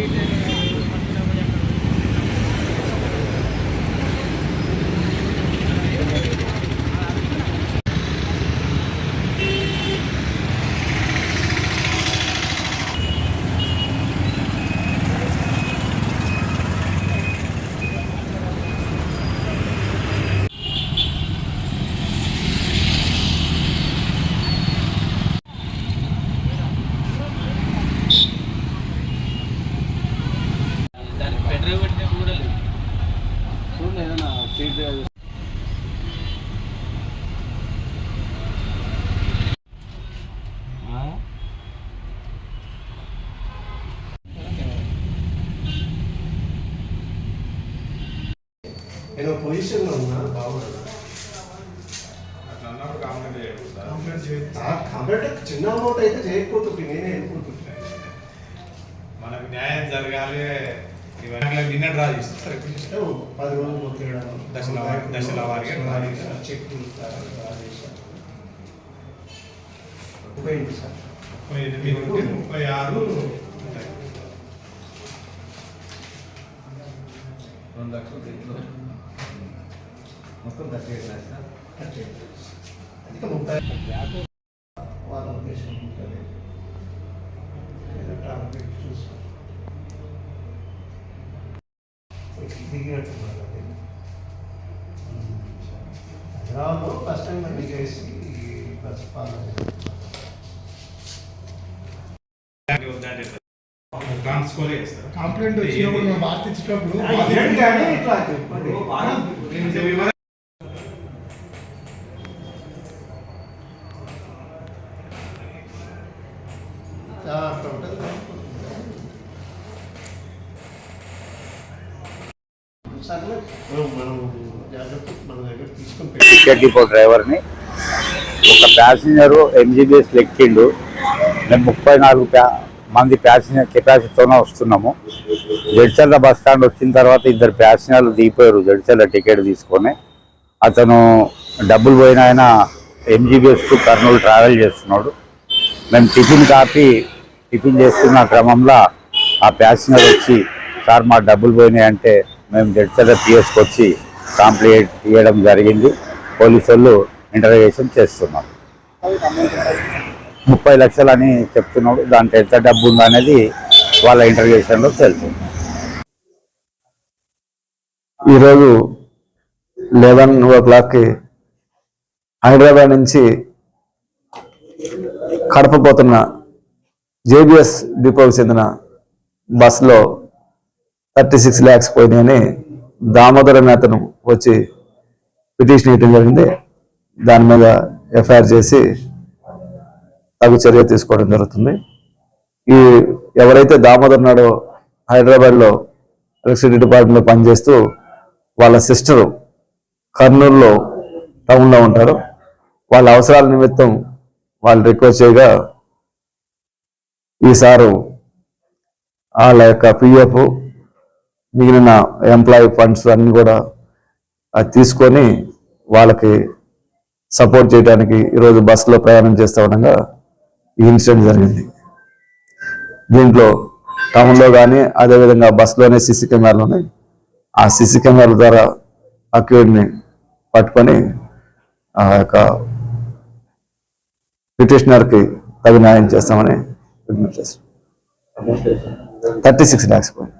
Rate నేను పొజిషన్లో ఉన్నా సార్. కంప్లైంట్ చిన్న అమౌంట్ అయితే చేయకపోతుంది నేనే అనుకుంటున్నాను మనకు న్యాయం జరగాలి. నిన్న డ్రా చేస్తారు పది రోజులు దశల వారీ- దశల వారీగా డ్రా చేశారు. చెక్ డ్రా ముప్పై ఎనిమిది ముప్పై ఆరు. రెండు లక్షలు దీంట్లో మొత్తం థర్టీ ఎయిట్ ల్యాక్స్ అంటే అధిక ముప్పై వాళ్ళ ఉద్దేశం ఉంటుంది ఏదో టార్గెట్ చూసి దిగినట్టున్నారు అది హైదరాబాద్లో ఫస్ట్ టైం దిగేసి బస్ పాలన ట్రాన్స్ఫర్ చేస్తారు కంప్లైంట్ వచ్చినప్పుడు మనం డిపో డ్రైవర్ని ఒక ప్యాసింజరు ఎంజీబీఎస్ ఎక్కిండు మేము ముప్పై నాలుగు ప్యా మంది ప్యాసింజర్ కెపాసిటీతోనే వస్తున్నాము. జడ్చర్ల బస్ స్టాండ్ వచ్చిన తర్వాత ఇద్దరు ప్యాసింజర్లు దిగిపోయారు. జడ్చర్ల టికెట్ తీసుకొని అతను డబ్బులు పోయిన ఆయన ఎంజీబీఎస్ టు కర్నూలు ట్రావెల్ చేస్తున్నాడు. మేము టిఫిన్ కాపి టిఫిన్ చేస్తున్న క్రమంలో ఆ ప్యాసింజర్ వచ్చి సార్ మా డబ్బులు పోయినాయి అంటే మేము జడ్చర్ల పిఎస్కి వచ్చి కంప్లైంట్ ఇవ్వడం జరిగింది. పోలీసు వాళ్ళు ఇంటర్వ్యూషన్ చేస్తున్నారు. ముప్పై లక్షలు అని చెప్తున్నాడు. దాంట్లో ఎంత డబ్బు ఉందనేది అనేది వాళ్ళ ఇంటర్వ్యూషన్లో తెలుస్తుంది. ఈరోజు లెవెన్ ఓ క్లాక్కి హైదరాబాద్ నుంచి కడప పోతున్న జేబిఎస్ డిపోకి చెందిన బస్సులో థర్టీ సిక్స్ ల్యాక్స్ పోయినాయని దామోదర నేతను వచ్చి పిటిషన్ ఇవ్వడం జరిగింది. దాని మీద ఎఫ్ఐఆర్ చేసి తగు చర్య తీసుకోవడం జరుగుతుంది. ఈ ఎవరైతే దామోదర్ నాడు హైదరాబాద్లో ఎలక్ట్రిసిటీ డిపార్ట్మెంట్లో పనిచేస్తూ వాళ్ళ సిస్టరు కర్నూలులో టౌన్లో ఉంటారు. వాళ్ళ అవసరాల నిమిత్తం వాళ్ళు రిక్వెస్ట్ చేయగా ఈ సారు వాళ్ళ యొక్క పిఎఫ్ మిగిలిన ఎంప్లాయీ ఫండ్స్ అన్నీ కూడా అది తీసుకొని వాళ్ళకి సపోర్ట్ చేయడానికి ఈరోజు బస్సులో ప్రయాణం చేస్తూ ఉండగా ఈ ఇన్సిడెంట్ జరిగింది. దీంట్లో టౌన్లో కానీ అదేవిధంగా బస్సులోనే సీసీ కెమెరాలు ఉన్నాయి ఆ సీసీ కెమెరాల ద్వారా అక్యూడ్ని పట్టుకొని ఆ యొక్క పిటిషనర్కి తగు న్యాయం చేస్తామని విజ్ఞప్తి చేస్తాం థర్టీ సిక్స్ ల్యాక్స్ పోయింది.